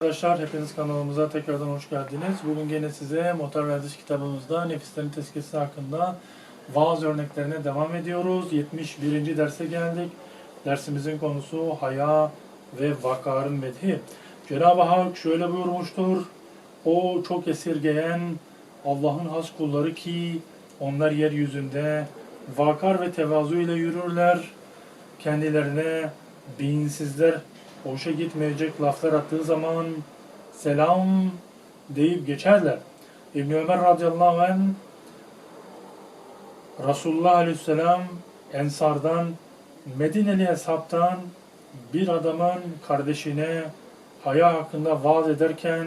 Arkadaşlar hepiniz kanalımıza tekrardan hoş geldiniz. Bugün gene size Motor Verdiş kitabımızda nefislerin tezkisi hakkında vaaz örneklerine devam ediyoruz. 71. derse geldik. Dersimizin konusu haya ve vakarın methi. Cenab-ı Hak şöyle buyurmuştur. O çok esirgeyen Allah'ın has kulları ki onlar yeryüzünde vakar ve tevazu ile yürürler. Kendilerine beyinsizler hoşa gitmeyecek laflar attığı zaman selam deyip geçerler. İbn Ömer radıyallahu anh Resulullah aleyhisselam Ensardan Medineli hesaptan bir adamın kardeşine haya hakkında vaaz ederken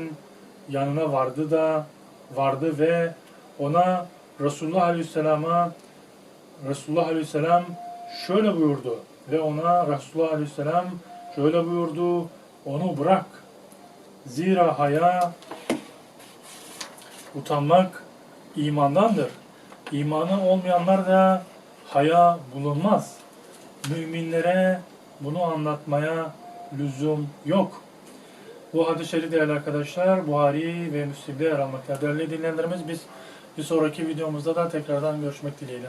yanına vardı da vardı ve ona Resulullah aleyhisselama Resulullah aleyhisselam şöyle buyurdu ve ona Resulullah aleyhisselam şöyle buyurdu onu bırak zira haya utanmak imandandır imanı olmayanlar da haya bulunmaz müminlere bunu anlatmaya lüzum yok bu hadis-i şerif değerli arkadaşlar Buhari ve Müslim'de yer almaktadır. Değerli dinleyenlerimiz biz bir sonraki videomuzda da tekrardan görüşmek dileğiyle.